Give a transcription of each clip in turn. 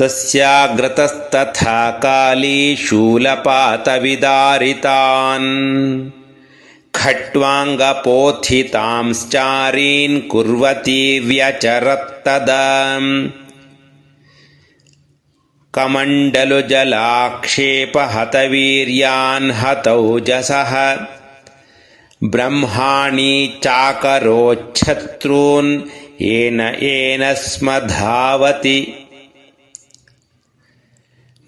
तस्याग्रतस्तथा काली शूलपातविदारितान् खट्वाङ्गपोथितांश्चारीन् कुर्वती व्यचरत्तदा। कमण्डलुजलाक्षेपहतवीर्यान् हतौजसः ब्रह्माणि चाकरोच्छत्रून् येन येन स्म धावति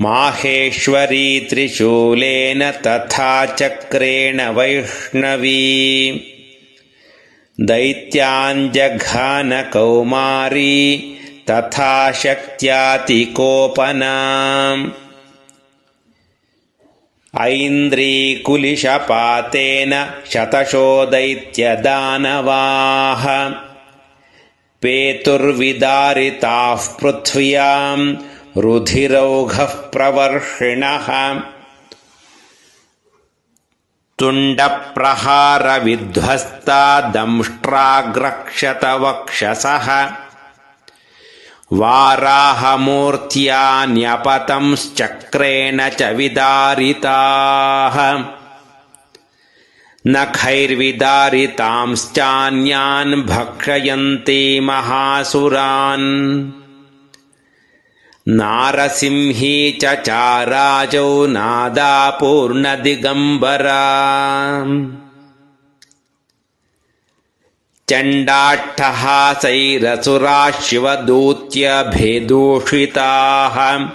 माहेश्वरी त्रिशूलेन तथा चक्रेण वैष्णवी। दैत्याञ्जघानकौमारी तथा शक्त्यातिकोपना। ऐन्द्रीकुलिशपातेन शतशो दैत्यदानवाः पेतुर्विदारिताः पृथ्व्यां रुधिरौघः प्रवर्षिणः। तुण्डप्रहारविध्वस्ता दंष्ट्राग्रक्षतवक्षसः वाराहमूर्त्यान्यपतंश्चक्रेण च विदारिताः। नखैर्विदारितांश्चान्यान् भक्षयन्ति महासुरान् नारसिंही च चाराजौ नादापूर्णदिगम्बरा। चण्डाट्टहासैरसुराः शिवदूत्यभेदूषिताः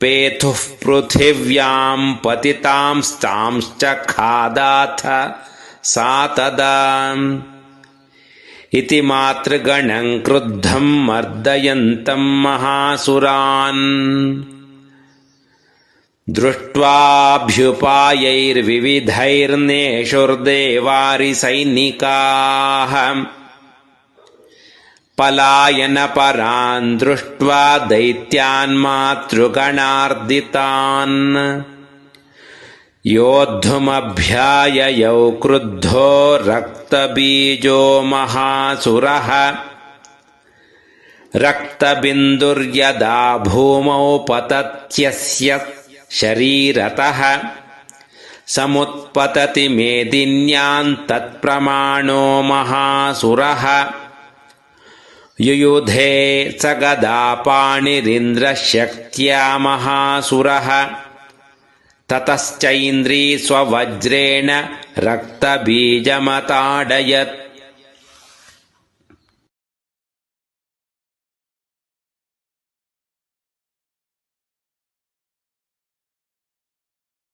पेथुः पृथिव्यां पतितांस्तांश्च खादाथ सा तदा इति मातृगणं क्रुद्धं मर्दयन्तं महासुरान्। दृष्ट्वाभ्युपायैर्विविधैर्नेषुर्देवारिसैनिकाः। पलायनपरान् दृष्ट्वा दैत्यान्मातृगणार्दितान् योद्धुमभ्याययौ क्रुद्धो रक्तबीजो महासुरः। रक्तबिन्दुर्यदा भूमौ पतत्यस्य शरीरतः। समुत्पतति मेदिन्यान् तत्प्रमाणो महासुरः। युयुधे स गदापाणिरिन्द्रशक्त्या महासुरः ततश्चैन्द्री स्ववज्रेण रक्तबीजमताडयत्